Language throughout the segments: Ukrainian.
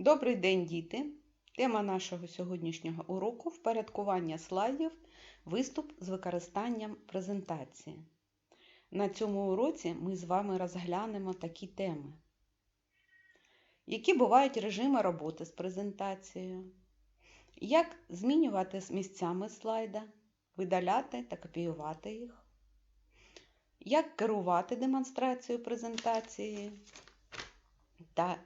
Добрий день, діти! Тема нашого сьогоднішнього уроку впорядкування слайдів, виступ з використанням презентації. На цьому уроці ми з вами розглянемо такі теми. Які бувають режими роботи з презентацією? Як змінювати місцями слайда, видаляти та копіювати їх? Як керувати демонстрацією презентації? Та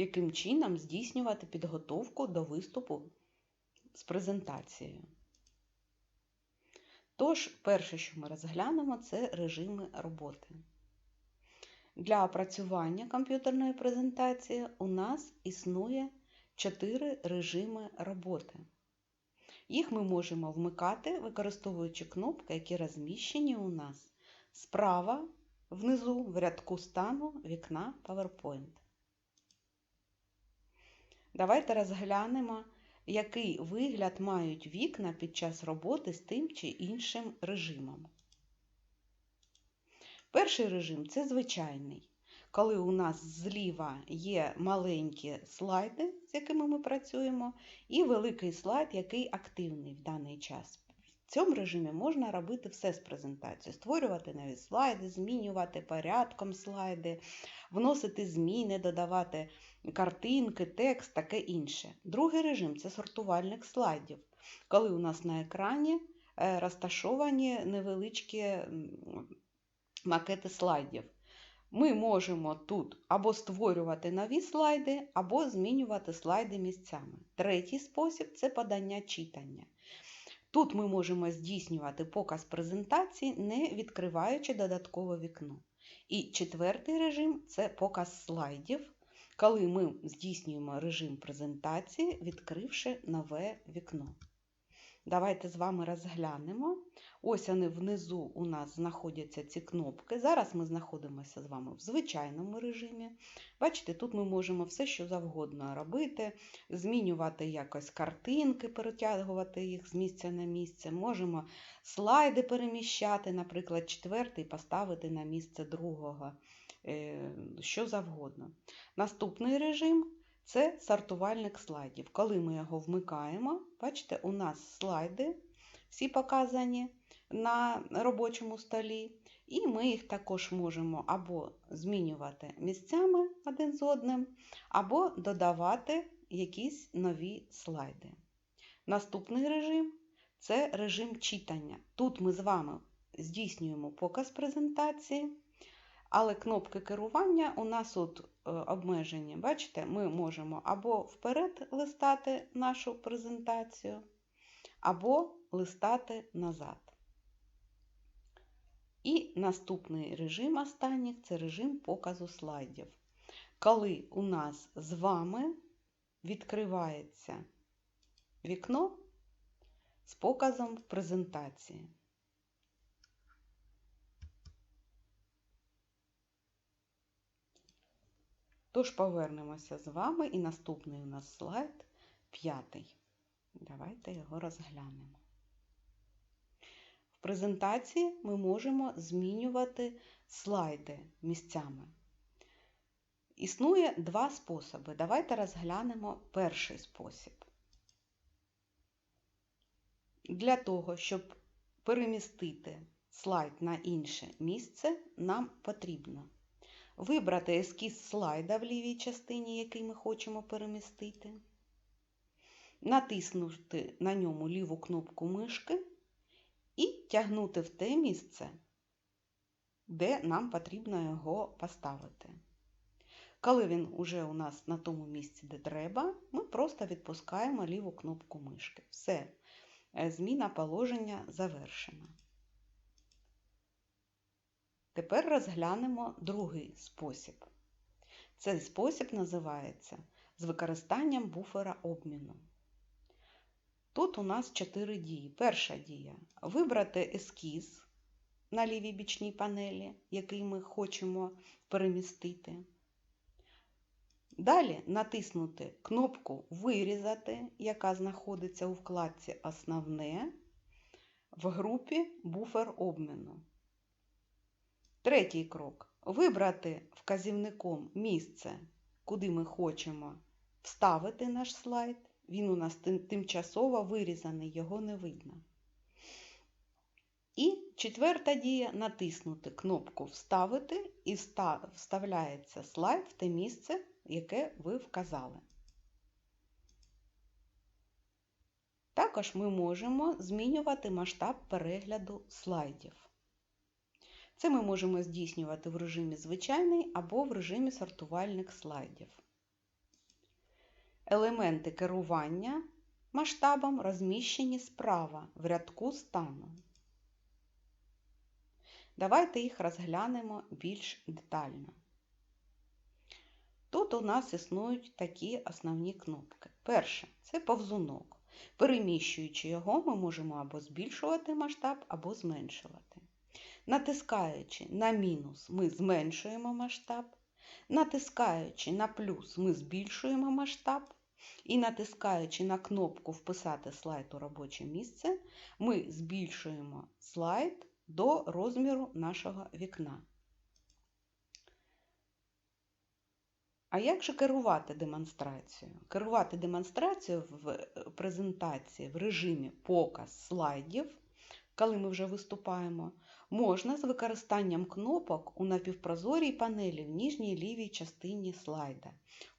яким чином здійснювати підготовку до виступу з презентацією. Тож, перше, що ми розглянемо, це режими роботи. Для опрацювання комп'ютерної презентації у нас існує чотири режими роботи. Їх ми можемо вмикати, використовуючи кнопки, які розміщені у нас справа внизу в рядку стану вікна PowerPoint. Давайте розглянемо, який вигляд мають вікна під час роботи з тим чи іншим режимом. Перший режим це звичайний, коли у нас зліва є маленькі слайди, з якими ми працюємо, і великий слайд, який активний в даний час. В цьому режимі можна робити все з презентацією, створювати нові слайди, змінювати порядком слайди, вносити зміни, додавати картинки, текст, таке інше. Другий режим це сортувальник слайдів, коли у нас на екрані е, розташовані невеличкі макети слайдів. Ми можемо тут або створювати нові слайди, або змінювати слайди місцями. Третій спосіб це подання читання. Тут ми можемо здійснювати показ презентації, не відкриваючи додаткове вікно. І четвертий режим це показ слайдів, коли ми здійснюємо режим презентації, відкривши нове вікно. Давайте з вами розглянемо. Ось вони внизу у нас знаходяться ці кнопки. Зараз ми знаходимося з вами в звичайному режимі. Бачите, тут ми можемо все, що завгодно робити, змінювати якось картинки, перетягувати їх з місця на місце. Можемо слайди переміщати, наприклад, четвертий поставити на місце другого, е, що завгодно. Наступний режим. Це сортувальник слайдів. Коли ми його вмикаємо, бачите, у нас слайди всі показані на робочому столі, і ми їх також можемо або змінювати місцями один з одним, або додавати якісь нові слайди. Наступний режим це режим читання. Тут ми з вами здійснюємо показ презентації. Але кнопки керування у нас е, обмежені. Бачите, ми можемо або вперед листати нашу презентацію, або листати назад. І наступний режим останніх це режим показу слайдів. Коли у нас з вами відкривається вікно з показом презентації. Тож повернемося з вами і наступний у нас слайд п'ятий. Давайте його розглянемо. В презентації ми можемо змінювати слайди місцями. Існує два способи. Давайте розглянемо перший спосіб. Для того, щоб перемістити слайд на інше місце, нам потрібно вибрати ескіз слайда в лівій частині, який ми хочемо перемістити, натиснути на ньому ліву кнопку мишки і тягнути в те місце, де нам потрібно його поставити. Коли він уже у нас на тому місці, де треба, ми просто відпускаємо ліву кнопку мишки. Все, е, зміна положення завершена. Тепер розглянемо другий спосіб. Цей спосіб називається з використанням буфера обміну. Тут у нас чотири дії. Перша дія вибрати ескіз на лівій бічній панелі, який ми хочемо перемістити. Далі натиснути кнопку Вирізати, яка знаходиться у вкладці Основне в групі Буфер обміну. Третій крок вибрати вказівником місце, куди ми хочемо вставити наш слайд. Він у нас тимчасово вирізаний, його не видно. І четверта дія натиснути кнопку Вставити і вставляється слайд в те місце, яке ви вказали. Також ми можемо змінювати масштаб перегляду слайдів. Це ми можемо здійснювати в режимі звичайний або в режимі сортувальних слайдів. Елементи керування масштабом розміщені справа в рядку стану. Давайте їх розглянемо більш детально. Тут у нас існують такі основні кнопки. Перше це повзунок. Переміщуючи його, ми можемо або збільшувати масштаб, або зменшувати. Натискаючи на мінус, ми зменшуємо масштаб. Натискаючи на плюс, ми збільшуємо масштаб. І натискаючи на кнопку Вписати слайд у робоче місце, ми збільшуємо слайд до розміру нашого вікна. А як же керувати демонстрацією? Керувати демонстрацією в презентації в режимі показ слайдів, коли ми вже виступаємо, можна з використанням кнопок у напівпрозорій панелі в нижній лівій частині слайда.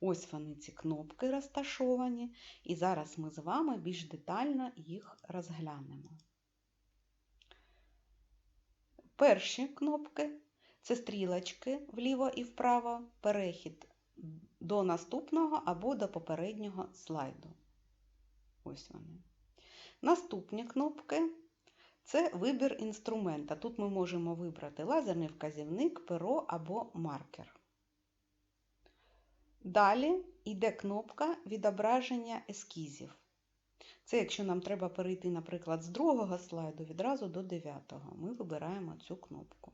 Ось вони ці кнопки розташовані, і зараз ми з вами більш детально їх розглянемо. Перші кнопки це стрілочки вліво і вправо, перехід до наступного або до попереднього слайду. Ось вони. Наступні кнопки це вибір інструмента. Тут ми можемо вибрати лазерний вказівник, перо або маркер. Далі йде кнопка відображення ескізів. Це якщо нам треба перейти, наприклад, з другого слайду відразу до дев'ятого. Ми вибираємо цю кнопку.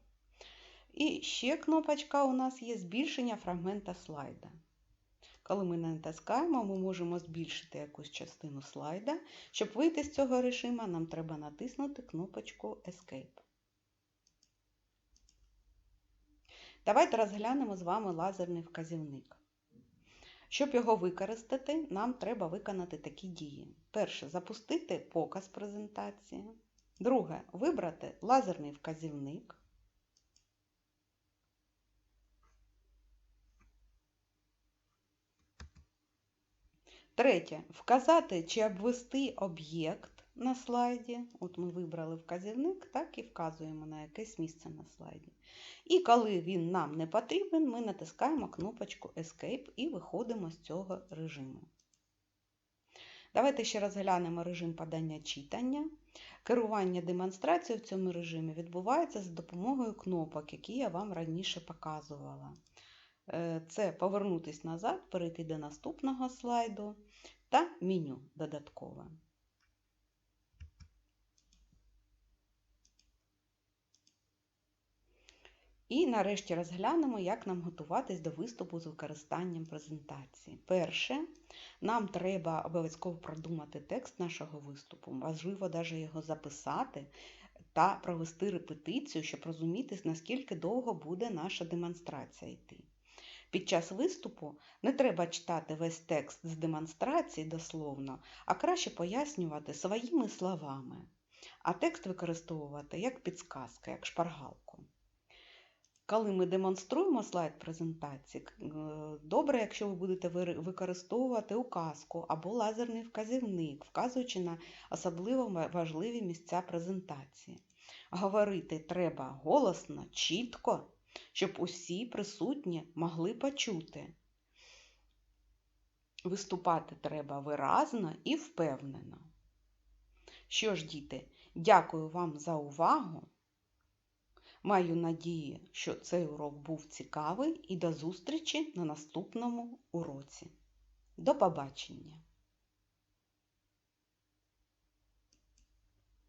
І ще кнопочка у нас є збільшення фрагмента слайда. Коли ми натискаємо, ми можемо збільшити якусь частину слайда. Щоб вийти з цього режиму, нам треба натиснути кнопочку Escape. Давайте розглянемо з вами лазерний вказівник. Щоб його використати, нам треба виконати такі дії. Перше запустити показ презентації. Друге вибрати лазерний вказівник. Третє. Вказати чи обвести об'єкт на слайді. От ми вибрали вказівник, так і вказуємо на якесь місце на слайді. І коли він нам не потрібен, ми натискаємо кнопочку Escape і виходимо з цього режиму. Давайте ще розглянемо режим подання читання. Керування демонстрацією в цьому режимі відбувається за допомогою кнопок, які я вам раніше показувала. Е, це повернутися назад, перейти до наступного слайду та меню додаткове. І нарешті розглянемо, як нам готуватись до виступу з використанням презентації. Перше, нам треба обов'язково продумати текст нашого виступу, важливо навіть його записати та провести репетицію, щоб розуміти, наскільки довго буде наша демонстрація йти. Під час виступу не треба читати весь текст з демонстрації дословно, а краще пояснювати своїми словами, а текст використовувати як підсказка, як шпаргалку. Коли ми демонструємо слайд презентації, е, добре, якщо ви будете використовувати указку або лазерний вказівник, вказуючи на особливо важливі місця презентації. Говорити треба голосно, чітко щоб усі присутні могли почути. Виступати треба виразно і впевнено. Що ж, діти, дякую вам за увагу. Маю надію, що цей урок був цікавий і до зустрічі на наступному уроці. До побачення!